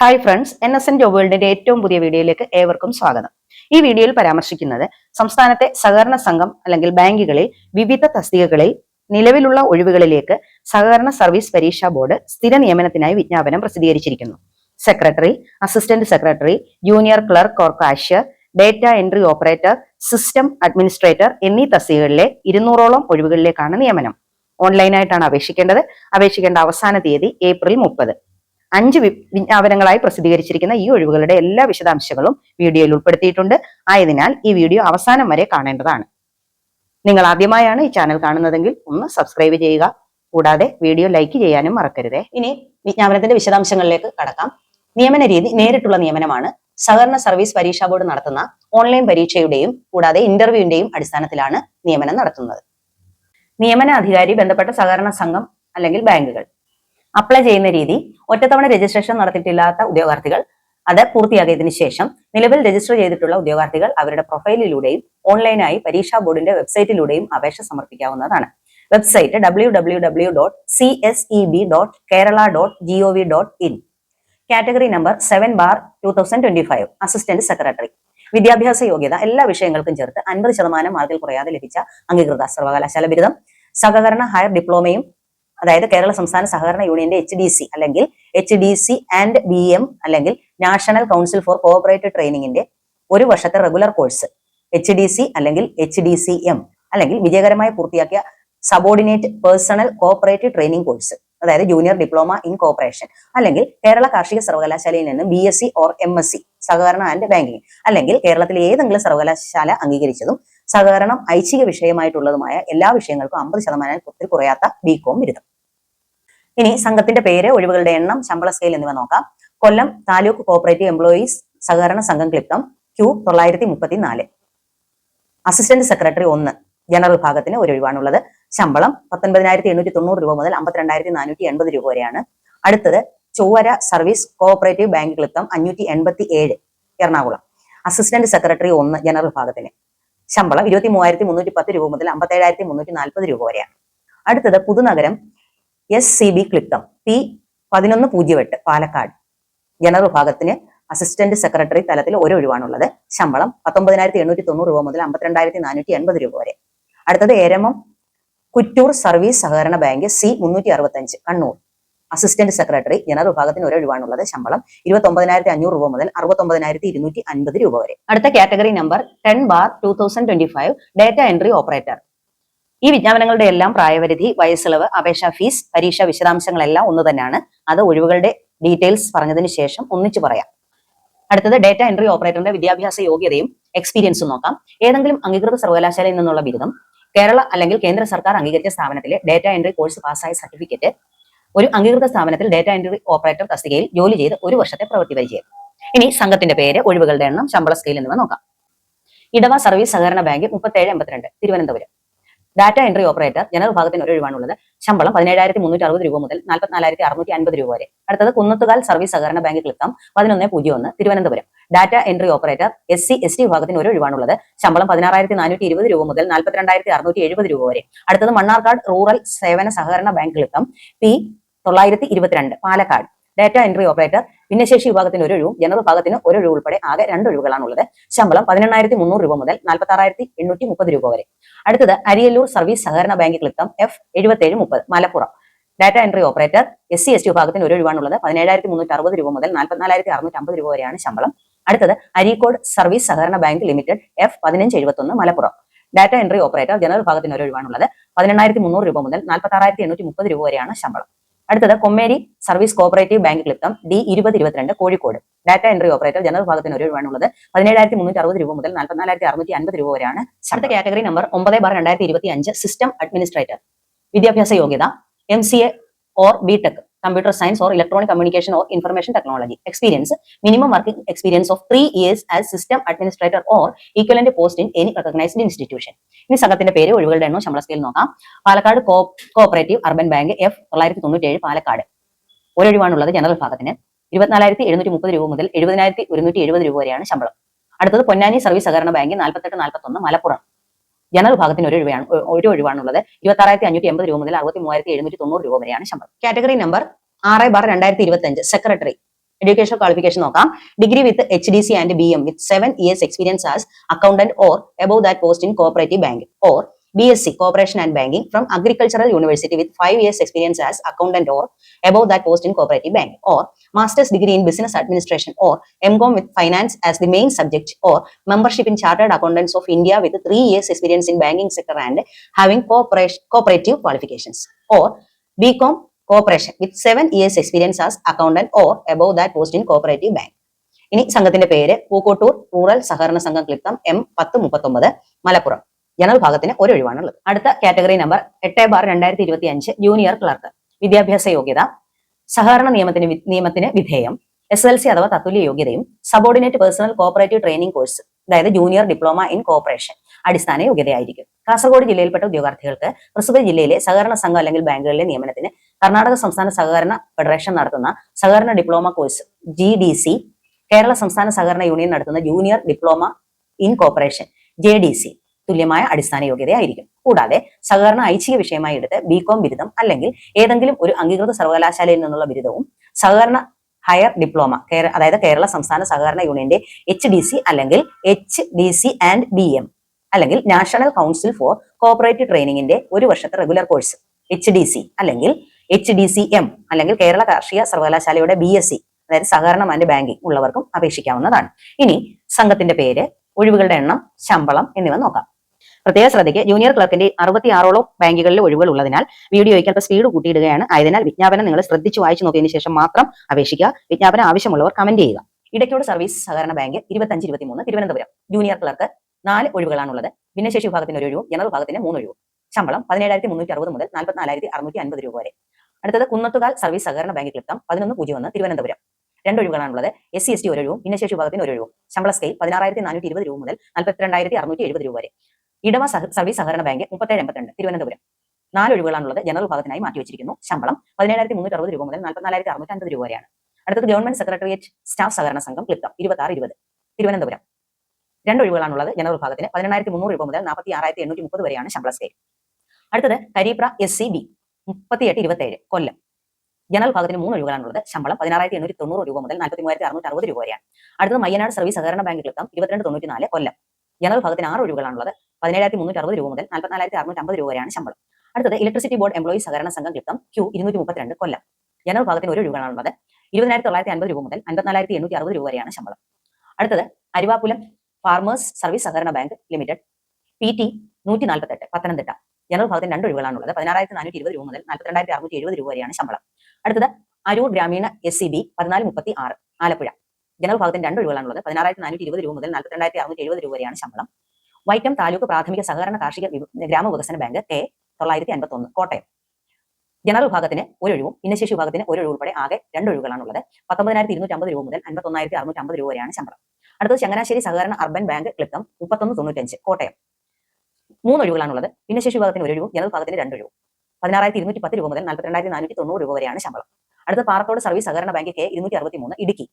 Hi friends N S N ജോ വേൾഡിന്റെ ഏറ്റവും പുതിയ വീഡിയോയിലേക്ക് ഏവർക്കും സ്വാഗതം. ഈ വീഡിയോയിൽ പരാമർശിക്കുന്നത് സംസ്ഥാനത്തെ സഹകരണ സംഘം അല്ലെങ്കിൽ ബാങ്കുകളിൽ വിവിധ തസ്തികകളിൽ നിലവിലുള്ള ഒഴിവുകളിലേക്ക് സഹകരണ സർവീസ് പരീക്ഷാ ബോർഡ് സ്ഥിര നിയമനത്തിനായി വിജ്ഞാപനം പ്രസിദ്ധീകരിച്ചിരിക്കുന്നു. Secretary assistant secretary junior clerk or cashier data entry operator system administrator എന്നീ തസ്തികകളിലെ ഇരുന്നൂറോളം ഒഴിവുകളിലേക്കാണ് നിയമനം. ഓൺലൈനായിട്ടാണ് അപേക്ഷിക്കേണ്ടത്. അപേക്ഷിക്കേണ്ട അവസാന തീയതി ഏപ്രിൽ മുപ്പത്. അഞ്ച് വിജ്ഞാപനങ്ങളായി പ്രസിദ്ധീകരിച്ചിരിക്കുന്ന ഈ ഒഴിവുകളുടെ എല്ലാ വിശദാംശങ്ങളും വീഡിയോയിൽ ഉൾപ്പെടുത്തിയിട്ടുണ്ട്. ആയതിനാൽ ഈ വീഡിയോ അവസാനം വരെ കാണേണ്ടതാണ്. നിങ്ങൾ ആദ്യമായാണ് ഈ ചാനൽ കാണുന്നതെങ്കിൽ ഒന്ന് സബ്സ്ക്രൈബ് ചെയ്യുക. കൂടാതെ വീഡിയോ ലൈക്ക് ചെയ്യാനും മറക്കരുതേ. ഇനി വിജ്ഞാപനത്തിന്റെ വിശദാംശങ്ങളിലേക്ക് കടക്കാം. നിയമന രീതി നേരിട്ടുള്ള നിയമനമാണ്. സഹകരണ സർവീസ് പരീക്ഷാ ബോർഡ് നടത്തുന്ന ഓൺലൈൻ പരീക്ഷയുടെയും കൂടാതെ ഇന്റർവ്യൂവിന്റെയും അടിസ്ഥാനത്തിലാണ് നിയമനം നടത്തുന്നത്. നിയമന അധികാരി ബന്ധപ്പെട്ട സഹകരണ സംഘം അല്ലെങ്കിൽ ബാങ്കുകൾ. അപ്ലൈ ചെയ്യുന്ന രീതി ഒറ്റത്തവണ രജിസ്ട്രേഷൻ നടത്തിയിട്ടില്ലാത്ത ഉദ്യോഗാർത്ഥികൾ അത് പൂർത്തിയാക്കിയതിനു ശേഷം നിലവിൽ രജിസ്റ്റർ ചെയ്തിട്ടുള്ള ഉദ്യോഗാർത്ഥികൾ അവരുടെ പ്രൊഫൈലിലൂടെയും ഓൺലൈനായി പരീക്ഷാ ബോർഡിന്റെ വെബ്സൈറ്റിലൂടെയും അപേക്ഷ സമർപ്പിക്കാവുന്നതാണ്. Website W W W dot C S E B dot Kerala dot G O V dot in category number seven bar two thousand twenty five assistant secretary വിദ്യാഭ്യാസ യോഗ്യത എല്ലാ വിഷയങ്ങൾക്കും ചേർത്ത് അൻപത് ശതമാനം മാർക്കിൽ കുറയാതെ ലഭിച്ച അംഗീകൃത സർവകലാശാല ബിരുദം സഹകരണ ഹയർ ഡിപ്ലോമയും അതായത് കേരള സംസ്ഥാന സഹകരണ യൂണിയന്റെ എച്ച് ഡി സി അല്ലെങ്കിൽ H D C and B M അല്ലെങ്കിൽ നാഷണൽ കൗൺസിൽ ഫോർ കോഓപ്പറേറ്റീവ് ട്രെയിനിങ്ങിന്റെ ഒരു വർഷത്തെ regular course H D C അല്ലെങ്കിൽ എച്ച് ഡി സി എം അല്ലെങ്കിൽ വിജയകരമായി പൂർത്തിയാക്കിയ subordinate personnel cooperative training course അതായത് ജൂനിയർ ഡിപ്ലോമ ഇൻ കോപ്പറേഷൻ അല്ലെങ്കിൽ കേരള കാർഷിക സർവകലാശാലയിൽ നിന്ന് B S C or M S C സഹകരണ ആൻഡ് ബാങ്കിങ് അല്ലെങ്കിൽ കേരളത്തിലെ ഏതെങ്കിലും സർവകലാശാല അംഗീകരിച്ചതും സഹകരണം ഐച്ഛിക വിഷയമായിട്ടുള്ളതുമായ എല്ലാ വിഷയങ്ങൾക്കും അമ്പത് ശതമാനത്തിൽ കുറയാത്ത ബി കോം ബിരുദം. ഇനി സംഘത്തിന്റെ പേര് ഒഴിവുകളുടെ എണ്ണം ശമ്പള സ്കെയിൽ എന്നിവ നോക്കാം. കൊല്ലം താലൂക്ക് കോപ്പറേറ്റീവ് എംപ്ലോയീസ് സഹകരണ സംഘം ക്ലിപ്തം ക്യൂ തൊള്ളായിരത്തി മുപ്പത്തിനാല് അസിസ്റ്റന്റ് സെക്രട്ടറി ഒന്ന് ജനറൽ വിഭാഗത്തിന് ഒരു ഒഴിവാണുള്ളത്. ശമ്പളം പത്തൊൻപതിനായിരത്തി എണ്ണൂറ്റി തൊണ്ണൂറ് രൂപ മുതൽ അമ്പത്തിരണ്ടായിരത്തി നാനൂറ്റി എൺപത് രൂപ വരെയാണ്. അടുത്തത് ചൊവ്വര സർവീസ് കോഓപ്പറേറ്റീവ് ബാങ്ക് ക്ലിപ്തം അഞ്ഞൂറ്റി എൺപത്തി ഏഴ് എറണാകുളം. അസിസ്റ്റന്റ് സെക്രട്ടറി ഒന്ന് ജനറൽ വിഭാഗത്തിന്. ശമ്പളം ഇരുപത്തി മൂവായിരത്തി മുന്നൂറ്റി പത്ത് രൂപ മുതൽ അമ്പത്തേഴായിരത്തി മുന്നൂറ്റി നാൽപ്പത് രൂപ വരെയാണ്. അടുത്തത് പുതുനഗരം എസ് സി ബി ക്ലിപ്തം പി പതിനൊന്ന് പൂജ്യം എട്ട് പാലക്കാട്. ജനറൽ വിഭാഗത്തിന് അസിസ്റ്റന്റ് സെക്രട്ടറി തലത്തിൽ ഒരു ഒഴിവാണുള്ളത് ശമ്പളം പത്തൊമ്പതിനായിരത്തി എണ്ണൂറ്റി തൊണ്ണൂറ് രൂപ മുതൽ അമ്പത്തിരണ്ടായിരത്തി നാനൂറ്റി എൺപത് രൂപ വരെ. അടുത്തത് ഏരമം കുറ്റൂർ സർവീസ് സഹകരണ ബാങ്ക് സി മുന്നൂറ്റി അറുപത്തഞ്ച് കണ്ണൂർ. അസിസ്റ്റന്റ് സെക്രട്ടറി ജനറൽ വിഭാഗത്തിന് ഒരു ഒഴിവാണുള്ളത് ശമ്പളം ഇരുപത്തി ഒമ്പതിനായിരത്തി അഞ്ഞൂറ് രൂപ മുതൽ അറുപത്തി ഒമ്പതിനായിരത്തി ഇരുന്നൂറ്റി അൻപത് രൂപ വരെ. അടുത്ത category number ten bar two thousand twenty five data entry operator ഈ വിജ്ഞാപനങ്ങളുടെ എല്ലാം പ്രായപരിധി വയസ്സിളവ് അപേക്ഷാ ഫീസ് പരീക്ഷാ വിശദാംശങ്ങളെല്ലാം ഒന്ന് തന്നെയാണ്. അത് ഒഴിവുകളുടെ ഡീറ്റെയിൽസ് പറഞ്ഞതിന് ശേഷം ഒന്നിച്ചു പറയാം. അടുത്തത് ഡേറ്റ എൻട്രി ഓപ്പറേറ്ററിന്റെ വിദ്യാഭ്യാസ യോഗ്യതയും എക്സ്പീരിയൻസും നോക്കാം. ഏതെങ്കിലും അംഗീകൃത സർവകലാശാലയിൽ നിന്നുള്ള ബിരുദം കേരള അല്ലെങ്കിൽ കേന്ദ്ര സർക്കാർ അംഗീകരിച്ച സ്ഥാപനത്തിലെ ഡേറ്റ എൻട്രി കോഴ്സ് പാസ്സായ സർട്ടിഫിക്കറ്റ് ഒരു അംഗീകൃത സ്ഥാപനത്തിൽ ഡേറ്റ എൻട്രി ഓപ്പറേറ്റർ തസ്തികയിൽ ജോലി ചെയ്ത് ഒരു വർഷത്തെ പ്രവൃത്തി പരിചയം. ഇനി സംഘത്തിന്റെ പേര് ഒഴിവുകളുടെ എണ്ണം ശമ്പള സ്കെയിൽ എന്നിവ നോക്കാം. ഇടവ സർവീസ് സഹകരണ ബാങ്ക് മുപ്പത്തേഴ് എൺപത്തിരണ്ട് Thiruvananthapuram. Data entry operator general വിഭാഗത്തിന് ഒരു ഒഴിവാണുള്ളത്. ശമ്പളം പതിനേഴായിരത്തി മുന്നൂറ്റി അറുപത് രൂപ മുതൽ നാൽപ്പത്തിനാലായിരത്തി അറുന്നൂറ്റി അൻപത് രൂപ വരെ. അടുത്തത് കുന്നത്തുകാൽ സർവീസ് സഹകരണ ബാങ്ക് ക്ലിത്തം പതിനൊന്ന് പൂജ്യം ഒന്ന് Thiruvananthapuram. Data entry operator S C S T വിഭാഗത്തിന് ഒരു ഒഴിവാണുള്ളത്. ശമ്പളം പതിനാറായിരത്തി നാനൂറ്റി ഇരുപത് രൂപ മുതൽ നാൽപ്പത്തിരണ്ടായിരത്തി അറുന്നൂറ്റി എഴുപത് രൂപ വരെ. അടുത്തത് മണ്ണാർക്കാട് റൂറൽ സേവന സഹകരണ ബാങ്ക് ലിത്തം പി തൊള്ളായിരത്തി ഇരുപത്തിരണ്ട് പാലക്കാട്. ഡാറ്റ എൻട്രി ഓപ്പറേറ്റർ ഭിന്നശേഷി വിഭാഗത്തിന് ഒരു ഒഴിവും ജനറൽ വിഭാഗത്തിന് ഒരു ഒഴിവ് ഉൾപ്പെടെ ആകെ രണ്ട് ഒഴിവുകളാണുള്ളത്. ശമ്പളം പതിനെണ്ണായിരത്തി മുന്നൂറ് രൂപ മുതൽ നാൽപ്പത്താറായിരത്തി എണ്ണൂറ്റി മുപ്പത് രൂപ വരെ. അടുത്തത് അരിയല്ലൂർ സർവീസ് സഹകരണ ബാങ്ക് ക്ലിത്തം എഫ് എഴുപത്തേഴ് മുപ്പത് Malappuram. Data entry operator S C S T വിഭാഗത്തിന് ഒരു ഒഴിവാണുള്ളത്. പതിനേഴായിരത്തി മുന്നൂറ്റി അറുപത് രൂപ മുതൽ നാൽപ്പത്തിനാലായിരത്തി അറുന്നൂറ്റി അമ്പത് രൂപ വരെയാണ് ശമ്പളം. അടുത്തത് അരീക്കോട് സർവീസ് സഹകരണ ബാങ്ക് ലിമിറ്റഡ് എഫ് പതിനഞ്ച് എഴുപത്തൊന്ന് Malappuram. Data entry operator general വിഭാഗത്തിന് ഒരു ഒഴിവാണുള്ളത്. പതിനെണ്ണായിരത്തി മുന്നൂറ് രൂപ മുതൽ നാൽപ്പത്താറായിരത്തി എണ്ണൂറ്റി മുപ്പത് രൂപ വരെയാണ് ശമ്പളം. അടുത്തത് കൊമ്മേരി സർവീസ് കോപ്പറേറ്റീവ് ബാങ്ക് ക്ലിപ്തം ഡി ഇരുപത് ഇരുപത്തിരണ്ട് Kozhikode. Data entry operator general വിഭാഗത്തിന് ഒരു ഒഴിവാണുള്ളത്. പതിനേഴായിരത്തി മുന്നൂറ്റി അറുപത് രൂപ മുതൽ നാൽപ്പത്തിനാലായിരത്തി അറുന്നൂറ്റി അൻപത് രൂപ വരെയാണ് അടുത്ത കാറ്റഗറി നമ്പർ ഒമ്പത് ബാർ രണ്ടായിരത്തി ഇരുപത്തി അഞ്ച് സിസ്റ്റം അഡ്മിനിസ്ട്രേറ്റർ വിദ്യാഭ്യാസ യോഗ്യത M C A or B tech computer science or electronic communication or information technology experience minimum working experience of three years as system administrator or equivalent post in any recognised institution ഇനി സംഘത്തിന്റെ പേര് ഒഴിവുകളുടെ എണ്ണം ശമ്പള scale നോക്കാം. Palakkad co cooperative urban bank F തൊള്ളായിരത്തി തൊണ്ണൂറ്റി Palakkad. ഒരൊഴിവാണുള്ളത് general ഭാഗത്തിന് ഇരുപത്തിനാലായിരത്തി എഴുന്നൂറ്റി മുപ്പത് രൂപ മുതൽ എഴുപതിനായിരത്തി ഒരുന്നൂറ്റി എഴുപത് രൂപ വരെയാണ് ശമ്പളം. അടുത്തത് പൊന്നാനി സർവീസ് സഹകരണ ബാങ്ക് നാൽപ്പത്തെട്ട് നാൽപ്പത്തൊന്ന് മലപ്പുറം. ജനറൽ ഭാഗത്തിന് ഒരു ഒഴിവാണ് ഒരു ഒഴിവാണുള്ളത്. ഇരുപത്താറായിരത്തി അഞ്ഞൂറ്റി എൺപത് രൂപ മുതൽ അറുപത്തി മൂവായിരത്തി എഴുന്നൂറ്റി തൊണ്ണൂറ് രൂപ വരെയാണ് ശമ്പളം. കാറ്റഗറി നമ്പർ ആറ് ബാർ രണ്ടായിരത്തി ഇരുപത്തി അഞ്ച് സെക്രട്ടറി എഡ്യൂക്കേഷൻ ക്വാളിഫിക്കേഷൻ നോക്കാം. Degree with H D C and B M with seven years experience as accountant or above that post in cooperative bank post in cooperative bank or BSc Cooperation and Banking from Agricultural University with five years experience as accountant or above that post in cooperative bank or master's degree in business administration or MCOM with finance as the main subject or membership in Chartered Accountants of India with three years experience in banking sector and having cooperation, cooperative qualifications or BCom Cooperation with seven years experience as accountant or above that post in cooperative bank. ഇനി സംഘത്തിന്റെ പേര് Pookkottur rural സഹകരണ സംഘം ക്ലിപ്തം M പത്ത് മുപ്പത്തൊമ്പത് Malappuram general ഭാഗത്തിന് ഒരു ഒഴിവാണുള്ളത് അടുത്ത കാറ്റഗറി നമ്പർ എട്ട് ബാർ രണ്ടായിരത്തി ഇരുപത്തി അഞ്ച് ജൂനിയർ ക്ലർക്ക്. വിദ്യാഭ്യാസ യോഗ്യത സഹകരണ നിയമത്തിന് നിയമത്തിന് വിധേയം എസ് എൽ സി അഥവാ തത്തുല്യ യോഗ്യതയും subordinate personnel cooperative training course അതായത് ജൂനിയർ ഡിപ്ലോമ ഇൻ കോപ്പറേഷൻ അടിസ്ഥാന യോഗ്യതയായിരിക്കും. കാസർഗോഡ് ജില്ലയിൽപ്പെട്ട ഉദ്യോഗാർത്ഥികൾക്ക് പ്രസ്തുത ജില്ലയിലെ സഹകരണ സംഘം അല്ലെങ്കിൽ ബാങ്കുകളിലെ നിയമനത്തിന് കർണാടക സംസ്ഥാന സഹകരണ ഫെഡറേഷൻ നടത്തുന്ന സഹകരണ diploma course G D C Kerala സംസ്ഥാന സഹകരണ യൂണിയൻ നടത്തുന്ന junior diploma in cooperation J D C തുല്യമായ അടിസ്ഥാന യോഗ്യതയായിരിക്കും. കൂടാതെ സഹകരണ ഐച്ഛിക വിഷയമായി എടുത്ത് ബികോം ബിരുദം അല്ലെങ്കിൽ ഏതെങ്കിലും ഒരു അംഗീകൃത സർവകലാശാലയിൽ നിന്നുള്ള ബിരുദവും സഹകരണ ഹയർ ഡിപ്ലോമ അതായത് കേരള സംസ്ഥാന സഹകരണ യൂണിയന്റെ എച്ച് ഡി സി അല്ലെങ്കിൽ H D C and B M അല്ലെങ്കിൽ നാഷണൽ കൗൺസിൽ ഫോർ കോപ്പറേറ്റീവ് ട്രെയിനിങ്ങിന്റെ ഒരു വർഷത്തെ regular course H D C അല്ലെങ്കിൽ എച്ച് ഡി സി എം അല്ലെങ്കിൽ കേരള കാർഷിക സർവകലാശാലയുടെ ബി എസ് സി അതായത് സഹകരണ ആൻഡ് ബാങ്കിങ് ഉള്ളവർക്കും അപേക്ഷിക്കാവുന്നതാണ്. ഇനി സംഘത്തിന്റെ പേര് ഒഴിവുകളുടെ എണ്ണം ശമ്പളം എന്നിവ നോക്കാം. പ്രത്യേക ശ്രദ്ധയ്ക്ക് ജൂനിയർ ക്ലർക്കിന്റെ അറുപത്തിയാറോളം ബാങ്കുകളിൽ ഒഴിവുകൾ ഉള്ളതിനാൽ വീഡിയോയ്ക്ക് അല്പം സ്പീഡ് കൂട്ടിയിടുകയാണ്. ആയതിനാൽ വിജ്ഞാപനം നിങ്ങൾ ശ്രദ്ധിച്ചു വായിച്ചു നോക്കിയതിനു ശേഷം മാത്രം അപേക്ഷിക്കുക. വിജ്ഞാപനം ആവശ്യമുള്ളവർ കമന്റ് ചെയ്യുക. ഇടയ്ക്കോട് സർവീസ് സഹകരണ ബാങ്ക് ഇരുപത്തഞ്ച് ഇരുപത്തിമൂന്ന് തിരുവനന്തപുരം. ജൂനിയർ ക്ലർക്ക് നാല് ഒഴിവുകളാണുള്ളത്. ഭിന്നശേഷി വിഭാഗത്തിന് ഒരു ഒഴിവും ജനറൽ വിഭാഗത്തിന് മൂന്ന് ഒഴിവ്. ശമ്പളം പതിനേഴായിരത്തി മുന്നൂറ്റി അറുപത് മുതൽ നാൽപ്പത്തിനാലായിരത്തി അറുന്നൂറ്റി അൻപത് രൂപ വരെ. അടുത്തത് കുന്നത്തുകാൽ സർവീസ് സഹകരണ ബാങ്ക് ക്ലിപ്തം പതിനൊന്ന് പൂജ്യം ഒന്ന് തിരുവനന്തപുരം. രണ്ട് ഒഴിവുകളാണുള്ളത്. എസ് സി എസ് ടി ഒഴിവും ഭിന്നശേഷി വിഭാഗത്തിന് ഒരു ഒഴിവും. ശമ്പള സ്കെയിൽ പതിനാറായിരത്തി നാനൂറ്റി ഇരുപത് രൂപ മുതൽ നാൽപ്പത്തിരണ്ടായിരത്തി അറുന്നൂറ്റി എഴുപത് രൂപ വരെ. ഇടവ സർവീസ് സഹകരണ ബാങ്ക് മുപ്പത്തേഴ് എൺപത്തിരണ്ട് തിരുവനന്തപുരം. നാല് ഒഴിവുകളാണുള്ളത് ജനറൽ വിഭാഗത്തിനായി മാറ്റി വെച്ചിരിക്കുന്നു. ശമ്പളം പതിനേഴായിരത്തി മുന്നൂറ്റി അറുപത് രൂപ മുതൽ നാൽപ്പത്തിനാലായിരത്തി അറുന്നൂറ്റി അൻപത് രൂപ വരെയാണ്. അടുത്തത് ഗവൺമെന്റ് സെക്രട്ടേറിയറ്റ് സ്റ്റാഫ് സഹകരണ സംഘം ക്ലിപ്തം ഇരുപത്തി ആറ് ഇരുപത് തിരുവനന്തപുരം. രണ്ട് ഒഴിവുകളാണുള്ളത് ജനറൽ വിഭാഗത്തിന് പതിനെണ്ണായിരത്തി മുന്നൂറ് രൂപ മുതൽ നാൽപ്പത്തി ആറായിരത്തി എണ്ണൂറ്റി മുപ്പത് വരെയാണ് ശമ്പള സ്കെയിൽ അടുത്തത് കരീപ്ര എസ് സി ബി മുപ്പത്തിയെട്ട് ഇരുപത്തേഴ് കൊല്ലം. ജനറൽ വിഭാഗത്തിന് മൂന്ന് ഒഴിവുകളാണുള്ളത് ശമ്പളം പതിനാറായിരത്തി എണ്ണൂറ്റി തൊണ്ണൂറ് രൂപ മുതൽ നാൽപ്പത്തി മൂവായിരത്തി അറുന്നൂറ്റി അറുപത് രൂപ വരെയാണ്. അടുത്തത് മയ്യനാട് സർവീസ് സഹകരണ ബാങ്ക് ക്ലിപ്തം ഇരുപത്തിരണ്ട് തൊണ്ണൂറ്റി നാല് കൊല്ലം. ജനറൽ വിഭാഗത്തിന് ആറ് ഒഴിവുകളാണുള്ളത് പതിനേഴായിരത്തി മുന്നൂറ്റി അറുപത് രൂപ മുതൽ നാൽപ്പത്തിനാലായിരത്തി അറുന്നൂറ്റി അമ്പത് രൂപ വരെയാണ് ശമ്പളം. അടുത്തത് ഇലക്ട്രിസിറ്റി ബോർഡ് എംപ്ലോയി സഹകരണ സംഘം ക്ലിപ്തം ക്യൂ ഇരുന്നൂറ്റി മുപ്പത്തിരണ്ട് കൊല്ലം. ജനറൽ ഭാഗത്തിന് ഒരു രൂപയാണുള്ളത് ഇരുപതിനായിരത്തി തൊള്ളായിരത്തി അൻപത് രൂപ മുതൽ അൻപത്തിനാലായിരത്തി എണ്ണൂറ്റി അറുപത് രൂപ വരെയാണ് ശമ്പളം. അടുത്തത് അരിവാപുലം ഫാർമേഴ്സ് സർവീസ് സഹകരണ ബാങ്ക് ലിമിറ്റഡ് പി ടി നൂറ്റി നാൽപ്പത്തെട്ട് പത്തനംതിട്ട. ജനറൽ ഭാഗത്തിന് രണ്ട് ഒഴിവുകളാണുള്ളത് പതിനാറായിരത്തി നാനൂറ്റി ഇരുപത് രൂപ മുതൽ നാൽപ്പത്തിരണ്ടായിരത്തി അറുന്നൂറ്റി എഴുപത് രൂപ വരെയാണ് ശമ്പളം. അടുത്തത് അരൂർ ഗ്രാമീണ എസ് സി ബി പതിനാല് മുപ്പത്തി ആറ് ആലപ്പുഴ. ജനറൽ ഭാഗത്തിന് രണ്ട് ഒഴിവുകളാണുള്ളത് പതിനാറായിരത്തി നാനൂറ്റി ഇരുപത് രൂപ മുതൽ നാൽപ്പത്തിരണ്ടായിരത്തി അറുന്നൂറ്റി എഴുപത് രൂപ വരെയാണ് ശമ്പളം. വൈക്കം താലൂക്ക് പ്രാഥമിക സഹകരണ കാർഷിക ഗ്രാമവികസന ബാങ്ക് കെ തൊള്ളായിരത്തി അൻപത്തി ഒന്ന് കോട്ടയം. ജനറൽ വിഭാഗത്തിന് ഒരു ഒഴിവും ഭിന്നശേഷി വിഭാഗത്തിന് ഒരു ഒഴിവ് ഉൾപ്പെടെ ആകെ രണ്ട് ഒഴിവുകളാണുള്ളത്. പത്തൊമ്പതിനായിരത്തി ഇരുന്നൂറ്റി അമ്പത് രൂപ മുതൽ അൻപത്തൊന്നായിരത്തി അറുന്നൂറ്റി അമ്പത് രൂപ വരെയാണ് ശമ്പളം. അടുത്തത് ചങ്ങനാശ്ശേരി സഹകരണ അർബൻ ബാങ്ക് ക്ലിപ്തം മുപ്പത്തൊന്ന് തൊണ്ണൂറ്റഞ്ച് കോട്ടയം. മൂന്ന് ഒഴിവുകളാണുള്ളത്. ഭിന്നശേഷി വിഭാഗത്തിന് ഒരു ഒഴിവും ജനറൽ വിഭാഗത്തിന് രണ്ട് ഒഴിവും. പതിനാറായിരത്തി ഇരുന്നൂറ്റി പത്ത് രൂപ മുതൽ നാൽപ്പത്തിരണ്ടായിരത്തി നാനൂറ്റി തൊണ്ണൂറ് രൂപ വരെയാണ് ശമ്പളം. അടുത്ത പാറത്തോട് സർവീസ് സഹകരണ ബാങ്ക് കെ ഇരുന്നൂറ്റി അറുപത്തി മൂന്ന് ഇടുക്കി.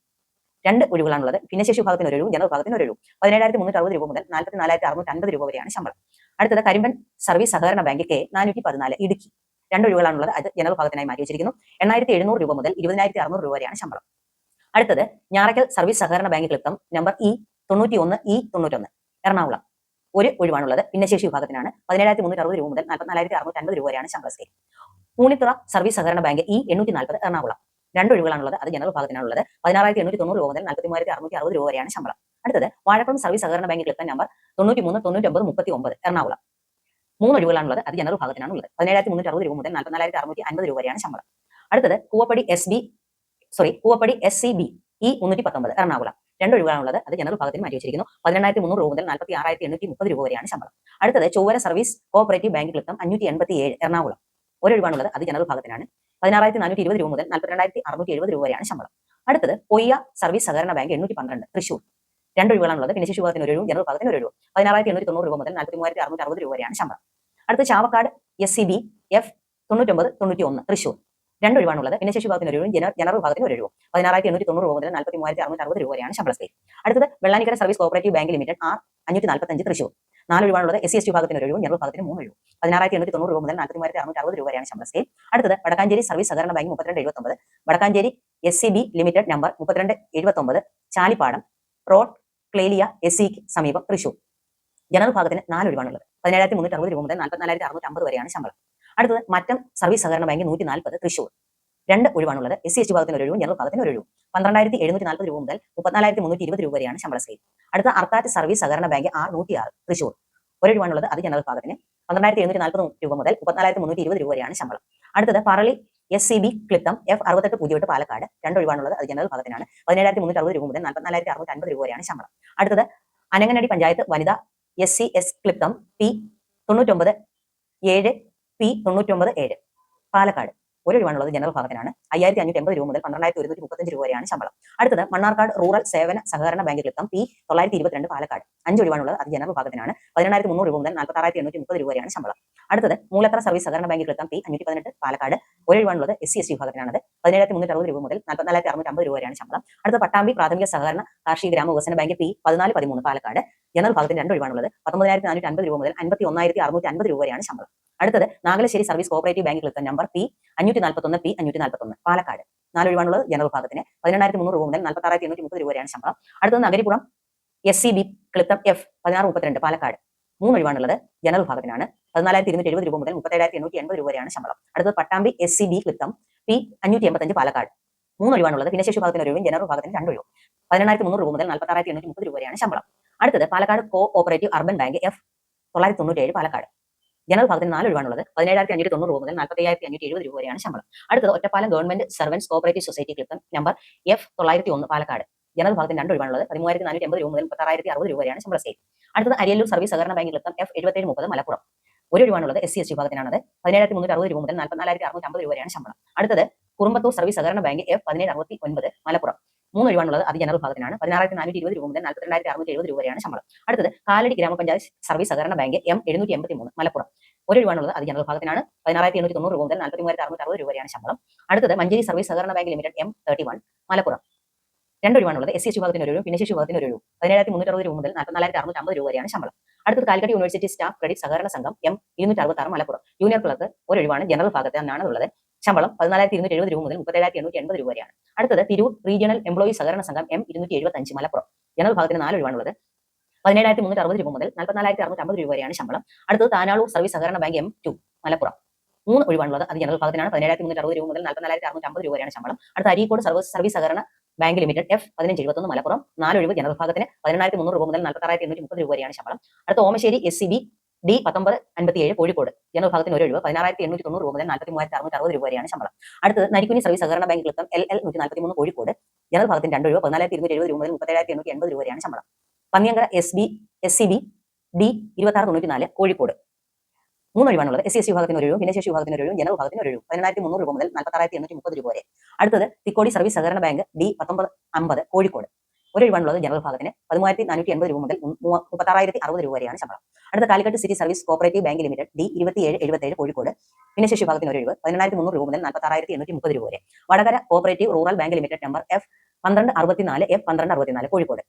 രണ്ട് ഒഴിവുകളാണുള്ളത്. ഭിന്നശേഷി വിഭാഗത്തിന് ഒരു ഒഴിവും ജനറൽ വിഭാഗത്തിന് ഒരു ഒഴിവും. പതിനേഴായിരത്തി മുന്നൂറ്റി അറുപത് രൂപ മുതൽ നാൽപ്പത്തി നാലായിരത്തി അറുന്നൂറ്റി അൻപത് രൂപ വരെയാണ് ശമ്പളം. അടുത്തത് കരിമ്പൻ സർവീസ് സഹകരണ ബാങ്ക് കെ നാനൂറ്റി പതിനാല് ഇടുക്കി. രണ്ട് ഒഴിവുകളാണുള്ളത്. അത് ജനറൽ വിഭാഗത്തിനായി മാറ്റി വെച്ചിരിക്കുന്നു. എണ്ണായിരത്തി എഴുന്നൂറ് രൂപ മുതൽ ഇരുപതിനായിരത്തി അറുന്നൂറ് രൂപ വരെയാണ് ശമ്പളം. അടുത്തത് ഞാറക്കൽ സർവീസ് സഹകരണ ബാങ്ക് ക്ലിപ്തം നമ്പർ ഇ തൊണ്ണൂറ്റി ഒന്ന് ഇ തൊണ്ണൂറ്റൊന്ന് എറണാകുളം. ഒരു ഒഴിവാണുള്ളത്. ഭിന്നശേഷി വിഭാഗത്തിനാണ് പതിനേഴായിരത്തി മുന്നൂറ്റി അറുപത് രൂപ മുതൽ നാൽപ്പത്തിനാലായിരത്തി അറുന്നൂറ്റി അൻപത് രൂപ വരെയാണ് ശമ്പള സ്കെയിൽ സർവീസ് സഹകരണ ബാങ്ക് ഇ എണ്ണൂറ്റി നാൽപ്പത് എറണാകുളം. രണ്ട് ഒഴിവുകളാണുള്ളത്. അത് ജനറൽ വിഭാഗത്തിനാണുള്ളത്. പതിനാറായിരത്തി എണ്ണൂറ്റി തൊണ്ണൂറ് രൂപ മുതൽ നാൽപ്പത്തി മൂവായിരത്തി അറുന്നൂറ്റി അറുപത് രൂപ വരെയാണ് ശമ്പളം. അടുത്തത് വാഴക്കുളം സർവീസ് സഹകരണ ബാങ്ക് എത്താൻ നമ്പർ തൊണ്ണൂറ്റി മൂന്ന് തൊണ്ണൂറ്റി ഒമ്പത് മുപ്പത്തി ഒമ്പത് എറണാകുളം. മൂന്ന് ഒഴിവുകളാണുള്ളത്. അത് ജനറൽ ഭാഗത്തിനാണുള്ളത് പതിനേഴായിരത്തി മുന്നൂറ്റി അറുപത് രൂപ മുതൽ നാൽപ്പത്തിനാലായിരത്തി അറുന്നൂറ്റി അൻപത് രൂപ വരെയാണ് ശമ്പളം. അടുത്തത് Koovappady S B sorry Koovappady S C B E മുന്നൂറ്റി പത്തൊമ്പത് എറണാകുളം. രണ്ട് ഒഴിവുകളാണുള്ളത്. അത് ജനറൽ വിഭാഗത്തിന് മാറ്റി വെച്ചിരിക്കുന്നു. പതിനെണ്ണായിരത്തി മുന്നൂറ് രൂപ മുതൽ നാൽപ്പത്തി ആറായിരത്തി എണ്ണൂറ്റി മുപ്പത് രൂപ വരെയാണ് ശമ്പളം. അടുത്തത് ചൊവ്വര സർവീസ് കോഓപ്പറേറ്റീവ് ബാങ്ക് ക്ലിത്തം അഞ്ഞൂറ്റി എൺപത്തി ഏഴ് എറണാകുളം. ഒരു ഒഴിവാണുള്ളത് അത് ജനറൽ വിഭാഗത്തിനാണ്. പതിനാറായിരത്തി നാനൂറ്റി ഇരുപത് രൂപ മുതൽ നാൽപ്പത്തിരണ്ടായിരത്തി അറുന്നൂറ്റി എഴുപത് രൂപ വരെയാണ് ശമ്പളം. അടുത്തത് പൊയ്യ സർവീസ് സഹകരണ ബാങ്ക് എണ്ണൂറ്റി പന്ത്രണ്ട് തൃശൂർ. രണ്ട് ഒഴിവുകളാണുള്ളത്. ഭിന്നശേഷി വിഭാഗത്തിന് ഒരു രൂപ ജനറൽ വിഭാഗത്തിന് ഒരു രൂപ പതിനാറായിരത്തി എണ്ണൂറ്റി തൊണ്ണൂറ് രൂപ മുതൽ നാൽപ്പത്തി മൂവായിരത്തി അറുന്നൂറ്റി അറുപത് രൂപ വരെയാണ് ശമ്പളം. അടുത്ത Chavakkad S C B F തൊണ്ണൂറ്റൊമ്പത് തൊണ്ണൂറ്റി ഒന്ന് തൃശൂർ. രണ്ട് ഒഴിവാണുള്ളത് ഭിന്നശേഷി വിഭാഗത്തിന് ഒരു ജനറൽ വിഭാഗത്തിന് ഒരു ഒഴിവും. പതിനാറായിരത്തി എണ്ണൂറ്റി തൊണ്ണൂറ് രൂപ മുതൽ നാൽപ്പത്തി മൂവായിരത്തി അറുന്നൂറ്റി അറുപത് രൂപ ശമ്പള സ്കെയിൽ. അടുത്തത് Vellanikkara service cooperative bank limited R അഞ്ഞൂറ്റി നാൽപ്പത്തഞ്ച് തൃശൂർ നാല് ഒഴിവാണുള്ളത് എസ് സി എസ് ടി വിഭാഗത്തിന് ഒരു ജനറൽ വിഭാഗത്തിന് മൂന്ന് ഒഴിവും. പതിനാറായിരത്തി എണ്ണൂറ്റി തൊണ്ണൂറ് രൂപ മുതൽ നാൽപ്പത്തി മൂവായിരത്തി അറുന്നൂറ്റി അറുപത് രൂപ വരെയാണ് ശമ്പള സ്കെയിൽ. അടുത്തത് വടക്കാഞ്ചേരി സർവീസ് സഹകരണ ബാങ്ക് മുപ്പത്തിരണ്ട് എഴുപത്തൊമ്പത് Vadakkanchery S C B limited number മുപ്പത്തിരണ്ട് എഴുപത്തൊമ്പത് ചാലിപ്പാടം റോഡ് ക്ലേലിയ എസ് സിക്ക് സമീപം തൃശൂർ ജനറൽ വിഭാഗത്തിന് നാല് ഒഴിവാണുള്ളത് പതിനേഴായിരത്തി മുന്നൂറ്റി അറുപത് രൂപ മുതൽ നാൽപ്പത്തിനാലായിരത്തി അറുന്നൂറ്റി അമ്പത് വരെയാണ് ശമ്പളം. അടുത്തത് മറ്റം സർവീസ് സഹകരണ ബാങ്ക് നൂറ്റി നാൽപ്പത് തൃശൂർ രണ്ട് ഒഴിവാണുള്ളത്. എസ് സി എസ് ടി വിഭാഗത്തിന് ഒരു ഒഴിവും ജനറൽ ഭാഗത്തിന് ഒരു ഒഴിവും. പന്ത്രണ്ടായിരത്തി എഴുന്നൂറ്റി നാൽപ്പത് രൂപ മുതൽ മുപ്പത്തിനാലായിരത്തി മുന്നൂറ്റി ഇരുപത് രൂപ വരെയാണ് ശമ്പള സ്കെയിൽ. അടുത്ത അർത്താറ്റ് സർവീസ് സഹകരണ ബാങ്ക് ആർ നൂറ്റി ആറ് തൃശൂർ ഒരു ഉള്ളത് അത് ജനറൽ ഭാഗത്തിന് പന്ത്രണ്ടായിരത്തി എഴുന്നൂറ്റി നാൽപ്പത് രൂപ മുതൽ മുപ്പത്തിനാലായിരത്തി മുന്നൂറ്റി ഇരുപത് രൂപ വരെയാണ് ശമ്പളം. അടുത്തത് പറളി എസ് സി ബി ക്ലിത്തം എഫ് അറുപത്തെട്ട് പൂജ്യം എട്ട് പാലക്കാട്. രണ്ട് ഒഴിവാണുള്ളത് അത് ജനറൽ ഭാഗത്തിനാണ്. പതിനേഴായിരത്തി മുന്നൂറ്റി അറുപത് രൂപ മുതൽ നാൽപ്പത്തിനാലായിരത്തി അറുന്നൂറ്റി അൻപത് രൂപ വരെയാണ് ശമ്പളം. അടുത്തത് അനങ്ങനടി പഞ്ചായത്ത് വനിത എസ് സി എസ് ക്ലിത്തം പി തൊണ്ണൂറ്റൊമ്പത് ഏഴ് പി തൊണ്ണൂറ്റൊമ്പത് ഏഴ്. പാലക്കാട്. ഒരു ഒഴിവാണുള്ളത് ജനറൽ ഭാഗത്തിനാണ്. അയ്യായിരത്തി അഞ്ഞൂറ്റി എൺപത് രൂപ മുതൽ പന്ത്രണ്ടായിരത്തി ഒരുന്നൂറ്റി മുപ്പത്തഞ്ച് രൂപ വരെയാണ് ശമ്പളം. അടുത്തത് മണ്ണാർക്കാട് റൂറൽ സേവന സഹകരണ ബാങ്ക് ക്ലിത്തം പി തൊള്ളായിരത്തി ഇരുപത്തിരണ്ട് പാലക്കാട്. അഞ്ച് ഒഴിവാണുള്ളത് അത് ജനറൽ ഭാഗത്തിനാണ്. പതിനെണ്ണായിരത്തി മുന്നൂറ് രൂപ മുതൽ നാൽപ്പത്താറായിരത്തി എണ്ണൂറ്റി മുപ്പത് രൂപ വരെയാണ് ശമ്പളം. അടുത്തത് മൂലത്ര സർവീസ് സഹകരണ ബാങ്ക് ക്ലിത്തം പി അഞ്ഞൂറ്റി പതിനെട്ട് പാലക്കാട്. ഒരു ഒഴിവാണുള്ളത് എസ് സി എസ് ടി വിഭാഗത്തിനാണ് പതിനേഴായിരത്തി മുന്നൂറ്റി അറുപത് രൂപ മുതൽ നാൽപ്പത്തിനാലായിരത്തി അറുന്നൂറ്റി അമ്പത് രൂപ വരെയാണ് ശമ്പളം. അടുത്ത പട്ടാമ്പി പ്രാഥമിക സഹകരണ കാർഷിക ഗ്രാമ വികസന ബാങ്ക് പി പതിനാല് പതിമൂന്ന് പാലക്കാട്. ജനറൽ ഭാഗത്തിന് രണ്ട് ഒഴിവാണുള്ളത്. പത്തൊമ്പതിനായിരത്തി നാനൂറ്റി അൻപത് രൂപ മുതൽ അൻപത്തി ഒന്നായിരത്തി അറുന്നൂറ്റി അൻപത് രൂപ വരെയാണ് ശമ്പളം. അടുത്തത് നാഗലശ്ശേരി സർവീസ് കോപ്പറേറ്റീവ് ബാങ്ക് ക്ലിത്തം നമ്പർ പി അഞ്ഞൂറ്റി നാൽപ്പത്തൊന്ന് പി അഞ്ഞൂറ്റി നാൽപ്പത്തൊന്ന് പാലക്കാട്. നാല് ഒഴിവാണുള്ളത് ജനറൽ ഭാഗത്തിന് പതിനെണ്ണായിരത്തി മുന്നൂറ് രൂപ മുതൽ നാൽപ്പത്താറായിരത്തി എണ്ണൂറ്റി മുപ്പത് രൂപ വരെയാണ് ശമ്പളം. അടുത്തത് നഗരിപുറം എസ് സി ബി ക്ലിത്തം എഫ് പതിനാറ് മുപ്പത്തിരണ്ട് പാലക്കാട്. മൂന്ന് ഒഴിവാണുള്ളത് ജനറൽ ഭാഗത്തിനാണ് പതിനാലായിരത്തി ഇരുന്നൂറ്റി എഴുപത് രൂപ മുതൽ മുപ്പത്തേഴായിരത്തി എണ്ണൂറ്റി എൺപത് രൂപ വരെയാണ് ശമ്പളം. അടുത്തത് പട്ടാമ്പി എസ് സി ബി ക്ലിത്തം പി അഞ്ഞൂറ്റി എൺപത്തഞ്ച് പാലക്കാട്. മൂന്ന് ഒഴിവാണുള്ളത് ഭിന്നശേഷി വിഭാഗത്തിന് ഒരു ജനറൽ വിഭാഗത്തിന് രണ്ട് ഒഴിവും. പതിനെണ്ണായിരത്തി മുന്നൂറ് രൂപ മുതൽ നാൽപ്പത്താറായിരത്തി എണ്ണൂറ്റി മുപ്പത് രൂപ വരെയാണ് ശമ്പളം. അടുത്തത് Palakkad cooperative urban bank F തൊള്ളായിരത്തി തൊണ്ണൂറ്റേഴ് പാലക്കാട്. ജനറൽ ഭാഗത്തിന് നാല് ഒഴിവാണുള്ളത്. പതിനേഴായിരത്തി അഞ്ഞൂറ്റി തൊണ്ണൂറ് മുതൽ നാൽപ്പത്തയ്യായിരത്തി അഞ്ഞൂറ്റി എഴുപത് രൂപ വരെയാണ് ശമ്പളം. അടുത്തത് Ottapalam government servants cooperative society clip number F തൊള്ളായിരത്തി ഒന്ന് പാലക്കാട്. ജനറൽ ഭാഗത്തിന് രണ്ട് ഒഴിവാണുള്ളത്. പതിമൂവായിരത്തി നാനൂറ്റി എൺപത് രൂപ മുതൽ മുപ്പത്താറായിരത്തി അറുപത് രൂപ വരെയാണ് ശമ്പള സ്കെയിൽ അടുത്തത് അരിയല്ലൂർ സർവീസ് സഹകരണ ബാങ്ക് ക്ലിത്തം എഫ് എഴുപത്തേഴ് മുപ്പത് മലപ്പുറം. ഒരു ഒഴിവാണുള്ളത് എസ് സി എസ് വിഭാഗത്തിനാണത്. പതിനേഴായിരത്തി മുന്നൂറ്റി അറുപത് രൂപ മുതൽ നാൽപ്പത്തിനാലായിരത്തി അറുന്നൂറ്റി അമ്പത് രൂപ വരെയാണ് ശമ്പളം. അടുത്തത് കുറുമ്പത്തൂർ സർവീസ് സഹകരണ ബാങ്ക് എഫ് പതിനേഴ് അറുപത്തി ഒൻപത് മലപ്പുറം. മൂന്ന് ഒഴിവാണുള്ളത് അത് ജനറൽ ഭാഗത്തിനാണ്. പതിനാറായിരത്തി നാനൂറ്റി ഇരുപത് രൂപ മുതൽ നാൽപ്പത്തിരണ്ടായിരത്തി അറുന്നൂറ്റി എഴുപത് രൂപ വരെയാണ് ശമ്പളം. അടുത്തത് കാലടി ഗ്രാമപഞ്ചായത്ത് സർവീസ് സഹകരണ ബാങ്ക് എം എഴുന്നൂറ്റി എൺപത്തി മൂന്ന് മലപ്പുറം. ഒരു അത് ജനറൽ ഭാഗത്തിനാണ്. പതിനാറായിരത്തി എണ്ണൂറ്റി തൊണ്ണൂറ് രൂപ മുതൽ നാൽപ്പത്തി മൂവായിരത്തി അറുന്നൂറ്റി അറുപത് രൂപ വരെയാണ് ശമ്പളം. അടുത്തത് മഞ്ചേരി സർവീസ് സഹകരണ bank limited M thirty one Malappuram. രണ്ട് ഒഴിവാണുള്ളത് എസ് എസ് വിഭാഗത്തിന് ഒരു ഭിന്നശേഷി വിഭാഗത്തിന് ഒരു പതിനേഴായിരത്തി മുന്നൂറ്റി അറുപത് രൂപ മുതൽ നാൽപ്പത്തിനാലായിരത്തി അറുന്നൂറ്റി അമ്പത് രൂപ വരെയാണ് ശമ്പളം. അടുത്തത് കാലിക്കറ്റ് യൂണിവേഴ്സിറ്റി സ്റ്റാഫ് ക്രെഡിറ്റ് സഹകരണ സംഘം എം ഇരുന്നൂറ്റി അറുപത്തി ആറ് മലപ്പുറം. ജൂനിയർ ക്ലർക്ക് ഒരു ഒഴിവാണ് ജനറൽ ഭാഗത്ത് എന്നാണ് ഉള്ളത് ശമ്പളം പതിനാലായിരത്തി ഇരുന്നൂറ്റി എഴുപത് രൂപ മുതൽ മുപ്പത്തേഴായിരത്തി എണ്ണൂറ്റി എൺപത് രൂപ വരെയാണ്. അടുത്തത് തിരൂർ റീജിയണൽ എംപ്ലോയി സഹകരണ സംഘം എം ഇരുന്നൂറ്റി എഴുപത്തി അഞ്ച് മലപ്പുറം. ജനറൽ ഭാഗത്തിന് നാല് ഒഴിവാണുള്ളത്. പതിനേഴായിരത്തി മുന്നൂറ്റി അറുപത് രൂപ മുതൽ നാൽപ്പത്തിനാലായിരത്തി അറുന്നൂറ്റി അമ്പത് രൂപ വരെയാണ് ശമ്പളം. അടുത്തത് താനാളൂർ സർവീസ് സഹകരണ ബാങ്ക് എം ടു മലപ്പുറം. മൂന്ന് ഒഴിവാണുള്ളത്. അത് ജനറൽ ഭാഗത്തിനാണ് പതിനേഴായിരത്തി മുന്നൂറ്റി അറുപത് രൂപ മുതൽ നാൽപ്പത്തിനാലായിരത്തി അറുന്നൂറ്റി അമ്പത് രൂപ വരെയാണ് ശമ്പളം. അടുത്ത അരീക്കോട് സർവീസ് സർവീസ് സഹകരണ ബാങ്ക് ലിമിറ്റഡ് എഫ് പതിനഞ്ച് എഴുപത്തൊന്ന് മലപ്പുറം. നാല് ഒഴിവ് ജനറൽ ഭാഗത്തിന് പതിനെണ്ണായിരത്തി മുന്നൂറ് രൂപ മുതൽ നാൽപ്പത്താറായിരത്തി എണ്ണൂറ്റി മുപ്പത് രൂപ വരെയാണ് ശമ്പളം. അടുത്ത Omassery S C B D പത്തൊമ്പത് അൻപത്തിയേഴ് കോഴിക്കോട്. ജനറൽ ഭാഗത്തിന് ഒരു ഒഴിവ് പതിനാറായിരത്തി എണ്ണൂറ്റി തൊണ്ണൂറ് രൂപ മുതൽ നാൽപ്പത്തി മൂവായിരത്തി അറുന്നൂറ്റി അറുപത് രൂപ വരെയാണ് ശമ്പളം. അടുത്തത് നരിക്കുനി സർവീസ് സഹകരണ ബാങ്ക് ക്ലിത്തം എൽ എൽ നൂറ്റി നാൽപ്പത്തി മൂന്ന് കോഴിക്കോട്. ജനറൽ ഭാഗത്തിന് രണ്ട് ഒഴിവ് പതിനാലായിരത്തി ഇരുന്നൂറ്റി എഴുപത് രൂപ മുതൽ മുപ്പത്തേഴായിരത്തി എണ്ണൂറ്റി എൺപത് രൂപ വരെയാണ് ശമ്പളം. Panniyankara S B S C B D ഇരുപത്താറ് തൊണ്ണൂറ്റി നാല് കോഴിക്കോട്. മൂന്ന് ഒഴിവാണുള്ളത്. എസ് സി എസ് വിഭാഗത്തിന് ഒരു ഭിന്നശേഷി വിഭാഗത്തിന് ഒരു ജനറൽ വിഭാഗത്തിന് ഒരു പതിനായിരത്തി മുന്നൂറ് രൂപ മുതൽ നാൽപ്പത്താറായിരത്തി എണ്ണൂറ്റി മുപ്പത് രൂപ വരെ. അടുത്തത് തിക്കോടി സർവീസ് സഹകരണ ബാങ്ക് ഡി പത്തൊമ്പത് അമ്പത് കോഴിക്കോട്. ഒരു ഒഴിവാണുള്ളത് ജനറൽ ഭാഗത്തിന് പതിമൂവായിരത്തി നാനൂറ്റി എൺപത് രൂപ മുതൽ മുപ്പത്താറായിരത്തി അറുപത് രൂപ വരെയാണ് ശമ്പളം. അടുത്ത Calicut city service cooperative bank limited D ഇരുപത്തിയേഴ് എഴുപത്തേഴ് കോഴിക്കോട് ഭിന്നശേഷി വിഭാഗത്തിന് ഒരു ഒഴിവ് പതിനെണ്ണായിരത്തി മുന്നൂറ് രൂപ മുതൽ നാൽപ്പത്താറായിരത്തി എണ്ണൂറ്റി മുപ്പത് രൂപ വരെ. Vadakara cooperative rural bank limited number F പന്ത്രണ്ട് അറുപത്തിനാല് എഫ് പന്ത്രണ്ട് അറുപത്തിനാല് കോഴിക്കോട്.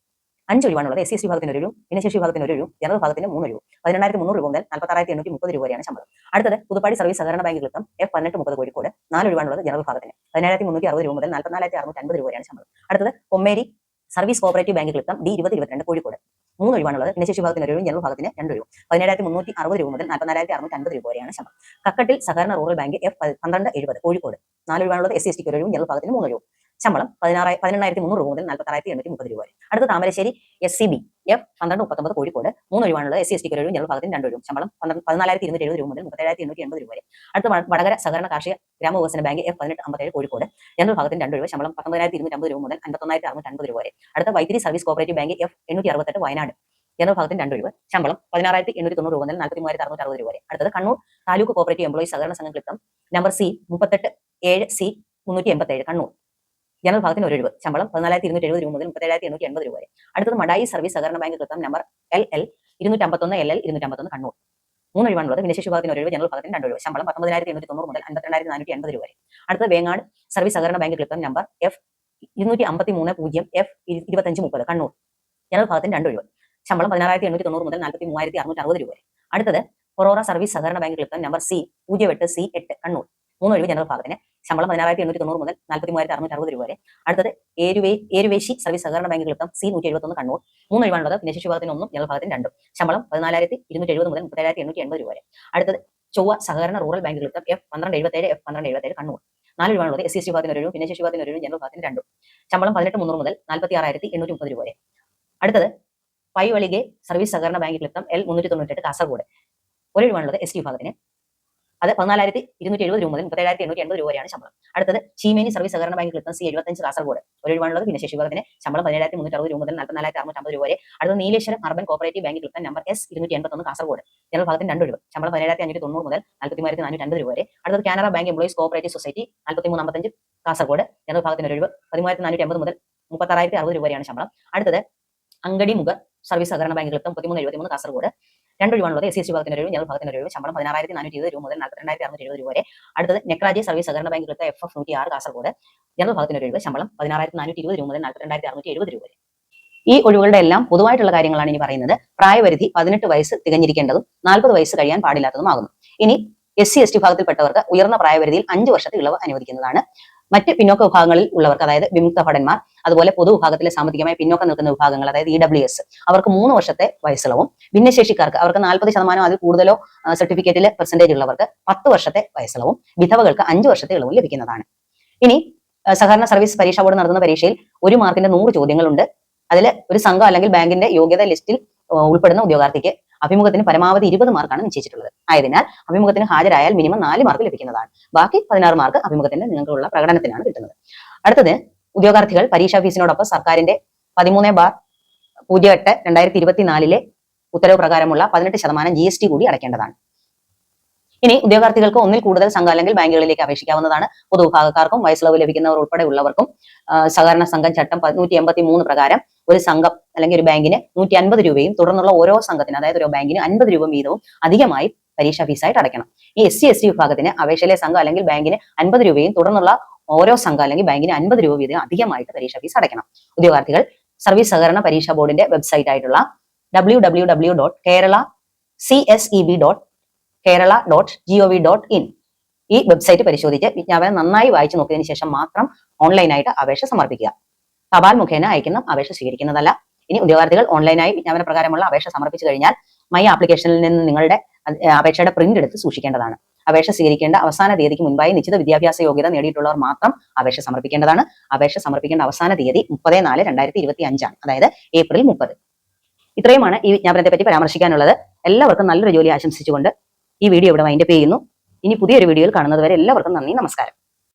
അഞ്ച് ഒഴിവാണുള്ളത് എസ് സി എസ് വിഭാഗത്തിന് ഒരു ഭിന്നശേഷി വിഭാഗത്തിന് ഒരു ജനറൽ ഭാഗത്തിന് മൂന്ന് ഒഴിവ് പതിനെണ്ണായിരത്തി മുന്നൂറ് രൂപ മുതൽ നാൽപ്പത്താറായിരത്തി എണ്ണൂറ്റി മുപ്പത് രൂപ വരെയാണ് ശമ്പളം. അടുത്തത് പുതുപ്പാടി സർവീസ് സഹകരണ ബാങ്ക് കൃത്യം എഫ് പതിനെട്ട് മുപ്പത് കോഴിക്കോട്. നാല് ഒഴിവാണുള്ളത് ജനറൽ ഭാഗത്തിന് പതിനായിരത്തി മുന്നൂറ്റി അറുപത് രൂപ മുതൽ നാൽപ്പത്തിനാലായിരത്തി അറുന്നൂറ്റി അൻപത് രൂപ വരെയാണ് ശമ്പളം. അടുത്തത് കൊമ്മേരി സർവീസ് കോപ്പറേറ്റീവ് ബാങ്ക് കിട്ടും ഡി ഇരുപത് ഇരുപത്തിരണ്ട് കോഴിക്കോട്. മൂന്ന് ഒഴിവാണുള്ളത്. ഭിന്നശേഷി വിഭാഗത്തിന് ഒരു ജനറൽ ഭാഗത്തിന് രണ്ട് ഒഴിവ്. പതിനേഴായിരത്തി മുന്നൂറ്റി അറുപത് രൂപ മുതൽ നാൽപ്പത്തിനാലായിരത്തി അറുന്നൂറ്റി അൻപത് രൂപ വരെയാണ് ശമ്പളം. കക്കട്ടിൽ സഹകരണ റൂറൽ ബാങ്ക് എഫ് പന്ത്രണ്ട് എഴുപത് കോഴിക്കോട്. നാല് ഒഴിവാണുള്ളത് എസ് സി എസ് ടിക്ക് ഒരു ജനറൽ ഭാഗത്തിന് മൂന്ന് ഒഴിവും. ശമ്പളം പതിനാറായി പതിനെണ്ണായിരത്തി മുന്നൂറ് രൂപ മുതൽ നാൽപ്പത്താറായിരത്തി എണ്ണൂറ്റി മുപ്പത് രൂപ വരെ. അടുത്ത Thamarassery S C B. F പന്ത്രണ്ട് മുപ്പത്തൊമ്പത് കോഴിക്കോട് മൂന്ന് ഒഴിവാണുള്ളത് എസ് സി എസ് ടിക്ക് ഒരു ഞങ്ങൾ ജനറൽ വിഭാഗത്തിന് രണ്ട് ഒഴിവും ശമ്പളം പതിനാലായിരത്തി ഇരുന്നൂറ്റി എഴുപത് രൂപ മുതൽ മുപ്പത്തേഴായിരത്തി എണ്ണൂറ്റി എൺപത് രൂപ വരെ. അടുത്ത വടകര സഹകരണ കാർഷിക ഗ്രാമവികസന ബാങ്ക് എഫ് പതിനെട്ട് അമ്പത്തേഴ് കോഴിക്കോട് ജനറൽ ഭാഗത്തിന് രണ്ട് ഒഴിവ് ശമ്പളം പത്തൊമ്പതിനായിരത്തി ഇരുന്നൂറ്റി അമ്പത് രൂപ മുതൽ അൻപത്തൊന്നായിരത്തി അറുന്നൂറ്റി അൻപത് രൂപ വരെ. അടുത്ത വൈദ്യുതി സർവീസ് കോപ്പറേറ്റീവ് ബാങ്ക് എഫ് എണ്ണൂറ്റി അറുപത്തെട്ട് വയനാട് ജനറൽ ഭാഗത്തിന് രണ്ട് ഒഴിവ് ശമ്പളം പതിനാറായിരത്തി എണ്ണൂറ്റി തൊണ്ണൂറ് മുതൽ നാൽപ്പത്തി മൂവായിരത്തി അറുന്നൂറ്റി അറുപത് രൂപ വരെ. അടുത്തത് കണ്ണൂർ താലൂക്ക് കോപ്പറേറ്റീവ് എംപ്ലോയി സഹകരണ സംഘം ക്ലിത്തം നമ്പർ സി മുപ്പത്തെട്ട് ഏഴ് സി മുന്നൂറ്റി എൺപത്തേഴ് കണ്ണൂർ. ജനറൽ ഭാഗത്തിന് ഒരു ഒഴിവ് ശമ്പളം പതിനാലായിരത്തി ഇരുന്നൂറ്റി എഴുപത് രൂപ മുതൽ മുപ്പത്തേഴായിരത്തി എണ്ണൂറ്റി എൺപത് രൂപ വരെ. അടുത്തത് മടായി സർവീസ് സഹകരണ ബാങ്ക് കൃത്യം നമ്പർ എൽ എൽ ഇരുന്നൂറ്റി അമ്പത്തൊന്ന് എൽ എൽ ഇരുന്നൂറ്റി അമ്പത്തൊന്ന് കണ്ണൂർ. മൂന്ന് ഒഴിവാണുള്ളത് ഭിന്നശേഷി വിഭാഗത്തിന് ഒരു ഒഴിവ് ജനറൽ ഭാഗത്തിന് രണ്ട് ഒഴിവ്. ശമ്പളം പത്തൊമ്പതിനായിരത്തി എണ്ണൂറ്റി തൊണ്ണൂറ് മുതൽ അൻപത്തിരണ്ടായിരത്തി നാനൂറ്റി എൺപത് രൂപ വരെ. അടുത്തത് വേങ്ങാട് സർവീസ് സഹകരണ ബാങ്ക് കൃത്യം നമ്പർ എഫ് ഇരുന്നൂറ്റി അമ്പത്തി മൂന്ന് പൂജ്യം എഫ് ഇരുപത്തഞ്ച് മുപ്പത് കണ്ണൂർ. ജനറൽ ഭാഗത്തിന് രണ്ട് ഒഴിവ്. ശമ്പളം പതിനാറായിരത്തി എണ്ണൂറ്റി തൊണ്ണൂറ് മുതൽ നാൽപ്പത്തി മൂവായിരത്തി അറുന്നൂറ്റി അറുപത് രൂപ വരെ. അടുത്തത് കൊറോറ സർവീസ് സഹകരണ ബാങ്ക് ക്ലിപ്തം നമ്പർ സി പൂജ്യം എട്ട് സി എട്ട് കണ്ണൂർ. മൂന്ന് ഒഴിവ് ജനറൽ ഭാഗത്തിന് ശമ്പളം പതിനാറായിരത്തി എണ്ണൂറ്റി തൊണ്ണൂറ് മുതൽ നാൽപ്പത്തി മൂവായിരത്തി അറുന്നൂറ്റി അറുപത് രൂപ വരെ. അടുത്തത് ഏരുവേ ഏരുവേശി സർവീസ് സഹകരണ ബാങ്ക് ക്ലിപ്തം സി നൂറ്റി എഴുപത്തൊന്ന് കണ്ണൂർ. മൂന്ന് ഒഴിവാണുള്ളത് ഭിന്നശേഷി വിഭാഗത്തിന് ഒന്നും ജനറൽ ഭാഗത്തിന് രണ്ടും. ശമ്പളം പതിനാലായിരത്തി ഇരുന്നൂറ്റി എഴുപത് മുതൽ മുപ്പത്തേഴായിരത്തി എണ്ണൂറ്റി എൺപത് രൂപ വരെ. അടുത്തത് ചൊവ്വ സഹകരണ റൂറൽ ബാങ്ക് ക്ലിപ്തം എഫ് പന്ത്രണ്ട് എഴുപത്തേഴ് എഫ് പന്ത്രണ്ട് എഴുപത്തേഴ് കണ്ണൂർ. നാല് ഒഴിവാണുള്ളത് എസ് സി എസ് വിഭാഗത്തിന് ഒരു ഭിന്നശേഷി വിഭാഗത്തിന് ഒരു ജനറൽ ഭാഗത്തിന് രണ്ടും. ശമ്പളം പതിനെട്ട് മുന്നൂറ് മുതൽ നാൽപ്പത്തി ആറായിരത്തി എണ്ണൂറ്റി മുപ്പത് രൂപ വരെ. അടുത്തത് പൈവളികെ സർവീസ് സഹകരണ ബാങ്കിൽ ക്ലിപ്തം എൽ മുന്നൂറ്റി തൊണ്ണൂറ്റെട്ട് കാസർഗോഡ്. ഒരു ഒഴിവാണുള്ളത് എസ് ടി വിഭാഗത്തിന്. അത് പതിനാലായിരത്തി ഇരുന്നൂറ്റി എഴുപത് രൂപ മുതൽ മുപ്പത്തേഴായിരത്തി എണ്ണൂറ്റി എൺപത് രൂപ വരെയാണ് ശമ്പളം. അടുത്തത് ചീമേനി സർവീസ് സഹകരണ ബാങ്ക് ക്ലിപ്തം സി എഴുപത്തഞ്ച് കാസർഗോഡ്. ഒരു രൂപയുള്ളത് ഭിന്നശേഷി വിഭാഗത്തിന് ശമ്പളം പതിനേഴായിരത്തി മുന്നൂറ്റി അറുപത് രൂപ മുതൽ നാൽപ്പത്തിനാലായിരത്തി അറുന്നൂറ്റി അമ്പത് രൂപ വരെ. അടുത്ത നീലേശ്വരം അർബൻ കോപ്പറേറ്റീവ് ബാങ്ക് ക്ലിപ്തം നമ്പർ എസ് ഇരുന്നൂറ്റി എൺപത്തൊന്ന് കാസർഗോഡ്. ജനറൽ ഭാഗത്തിന് രണ്ട് രൂപ ശമ്പളം പതിനേഴായിരത്തി അഞ്ഞൂറ്റി തൊണ്ണൂറ് മുതൽ നാൽപ്പത്തി മൂവായിരത്തി നാനൂറ്റി അൻപത് രൂപ വരെ. അടുത്തത് Canara bank employees cooperative society നാൽപ്പത്തി മൂന്ന് അമ്പത്തഞ്ച് കാസർഗോഡ്. ജനറൽ ഭാഗത്തിന് ഒരു പതിമൂവായിരത്തി നാനൂറ്റി അമ്പത് മുതൽ മുപ്പത്താറായിരത്തി അറുപത് രൂപ വരെയാണ് ശമ്പളം. അടുത്തത് അങ്കടി മുഖ സർവീസ് സഹകരണ ബാങ്ക് ക്ലിപ്തം മുപ്പത്തിമൂന്ന് എഴുപത്തിമൂന്ന് കാസർഗോഡ്. രണ്ട് ഒഴിവാണുള്ളത്. എസ് സി എസ് വിഭാഗത്തിന് ഒരു ഞങ്ങൾ ഭാഗത്തിന് ഒരു ശമ്പളം പതിനാറായിരത്തി നാനൂറ്റി ഇരുപത് രൂപ മുതൽ നാൽപ്പത്തിരണ്ടായിരത്തി അറുന്നൂറ്റി എഴുപത് രൂപ വരെ. അടുത്തത് നെക്രാജി സർവീസ് സഹകരണ ബാങ്ക് എടുത്ത എഫ് എഫ് നൂറ്റി ആറ് കാസർഗോഡ്. ജനറൽ ഭാഗത്തിന് ഒരു ശമ്പളം പതിനാറായിരത്തി നാനൂറ്റി ഇരുപത് രൂപ മുതൽ നാൽപ്പത്തിരണ്ടായിരത്തി അറുന്നൂറ്റി എഴുപത് രൂപ വരെ. ഈ ഒഴിവുകളുടെ എല്ലാം പൊതുവായിട്ടുള്ള കാര്യങ്ങളാണ് ഇനി പറയുന്നത്. പ്രായപരിധി പതിനെട്ട് വയസ്സ് തികഞ്ഞിരിക്കേണ്ടതും നാൽപ്പത് വയസ്സ് കഴിയാൻ പാടില്ലാത്തതുമാകുന്നു. ഇനി എസ് സി എസ് ടി വിഭാഗത്തിൽപ്പെട്ടവർക്ക് ഉയർന്ന പ്രായപരിധിയിൽ അഞ്ച് വർഷത്തെ ഇളവ് അനുവദിക്കുന്നതാണ്. മറ്റ് പിന്നോക്ക വിഭാഗങ്ങളിൽ ഉള്ളവർക്ക് അതായത് വിമുക്ത ഭടന്മാർ അതുപോലെ പൊതുവിഭാഗത്തിലെ സാമ്പത്തികമായി പിന്നോക്കം നിൽക്കുന്ന വിഭാഗങ്ങൾ അതായത് ഇ ഡബ്ല്യു എസ് അവർക്ക് മൂന്ന് വർഷത്തെ വയസ്സിളവും ഭിന്നശേഷിക്കാർക്ക് അവർക്ക് നാൽപ്പത് ശതമാനം അതിൽ കൂടുതലോ സർട്ടിഫിക്കറ്റിലെ പെർസെന്റേജ് ഉള്ളവർക്ക് പത്ത് വർഷത്തെ വയസ്സിളവും വിധവകൾക്ക് അഞ്ച് വർഷത്തെ ഇളവും ലഭിക്കുന്നതാണ്. ഇനി സഹകരണ സർവീസ് പരീക്ഷ ബോർഡ് നടത്തുന്ന പരീക്ഷയിൽ ഒരു മാർക്കിന്റെ നൂറ് ചോദ്യങ്ങളുണ്ട്. അതിൽ ഒരു സംഘം അല്ലെങ്കിൽ ബാങ്കിന്റെ യോഗ്യത ലിസ്റ്റിൽ ഉൾപ്പെടുന്ന ഉദ്യോഗാർത്ഥിക്ക് അഭിമുഖത്തിന് പരമാവധി ഇരുപത് മാർക്കാണ് നിശ്ചയിച്ചിട്ടുള്ളത്. ആയതിനാൽ അഭിമുഖത്തിന് ഹാജരായാൽ മിനിമം നാല് മാർക്ക് ലഭിക്കുന്നതാണ്. ബാക്കി പതിനാറ് മാർക്ക് അഭിമുഖത്തിന്റെ നിങ്ങൾക്കുള്ള പ്രകടനത്തിനാണ് കിട്ടുന്നത്. അടുത്തത് ഉദ്യോഗാർത്ഥികൾ പരീക്ഷാ ഫീസിനോടൊപ്പം സർക്കാരിന്റെ പതിമൂന്ന് ബാർ പൂജ്യം എട്ട് രണ്ടായിരത്തി ഇരുപത്തിനാലിലെ ഉത്തരവ് പ്രകാരമുള്ള പതിനെട്ട് ശതമാനം ജി എസ് ടി കൂടി അടയ്ക്കേണ്ടതാണ്. ഇനി ഉദ്യോഗാർത്ഥികൾക്ക് ഒന്നിൽ കൂടുതൽ സംഘം അല്ലെങ്കിൽ ബാങ്കുകളിലേക്ക് അപേക്ഷിക്കാവുന്നതാണ്. പൊതുവിഭാഗക്കാർക്കും വയസ്സിളവ് ലഭിക്കുന്നവർ ഉൾപ്പെടെ ഉള്ളവർക്കും സഹകരണ സംഘം ചട്ടം നൂറ്റി എൺപത്തി മൂന്ന് പ്രകാരം ഒരു സംഘം അല്ലെങ്കിൽ ഒരു ബാങ്കിന് നൂറ്റി അൻപത് രൂപയും തുടർന്നുള്ള ഓരോ സംഘത്തിന് അതായത് ഓരോ ബാങ്കിന് അൻപത് രൂപ വീതവും അധികമായി പരീക്ഷാ ഫീസായിട്ട് അടയ്ക്കണം. ഈ എസ് സി എസ് ടി വിഭാഗത്തിന് അപേക്ഷയിലെ സംഘം അല്ലെങ്കിൽ ബാങ്കിന് അൻപത് രൂപയും തുടർന്നുള്ള ഓരോ സംഘം അല്ലെങ്കിൽ ബാങ്കിന് അൻപത് രൂപ വീതം അധികമായിട്ട് പരീക്ഷാ ഫീസ് അടയ്ക്കണം. ഉദ്യോഗാർത്ഥികൾ സർവീസ് സഹകരണ പരീക്ഷാ ബോർഡിന്റെ വെബ്സൈറ്റ് ആയിട്ടുള്ള W W W dot Kerala C S E B dot Kerala dot G O V dot in ഈ വെബ്സൈറ്റ് പരിശോധിച്ച് വിജ്ഞാപനം നന്നായി വായിച്ചു നോക്കിയതിന് ശേഷം മാത്രം ഓൺലൈനായിട്ട് അപേക്ഷ സമർപ്പിക്കുക. തപാൽ മുഖേന അയക്കുന്ന അപേക്ഷ സ്വീകരിക്കുന്നതല്ല. ഇനി ഉദ്യോഗാർത്ഥികൾ ഓൺലൈനായി വിജ്ഞാപന പ്രകാരമുള്ള അപേക്ഷ സമർപ്പിച്ചു കഴിഞ്ഞാൽ മൈ ആപ്ലിക്കേഷനിൽ നിന്ന് നിങ്ങളുടെ അപേക്ഷയുടെ പ്രിന്റ് എടുത്ത് സൂക്ഷിക്കേണ്ടതാണ്. അപേക്ഷ സ്വീകരിക്കേണ്ട അവസാന തീയതിക്ക് മുൻപായി നിശ്ചിത വിദ്യാഭ്യാസ യോഗ്യത നേടിയിട്ടുള്ളവർ മാത്രം അപേക്ഷ സമർപ്പിക്കേണ്ടതാണ്. അപേക്ഷ സമർപ്പിക്കേണ്ട അവസാന തീയതി മുപ്പത് നാല് രണ്ടായിരത്തി ഇരുപത്തി അഞ്ചാണ് അതായത് ഏപ്രിൽ മുപ്പത്. ഇത്രയുമാണ് ഈ വിജ്ഞാപനത്തെ പറ്റി പരാമർശിക്കാനുള്ളത്. എല്ലാവർക്കും നല്ലൊരു ജോലി ആശംസിച്ചുകൊണ്ട് ഈ വീഡിയോ ഇവിടെ വൈൻഡപ്പ് ചെയ്യുന്നു. ഇനി പുതിയൊരു വീഡിയോയിൽ കാണുന്നത് വരെ എല്ലാവർക്കും നന്ദി നമസ്കാരം.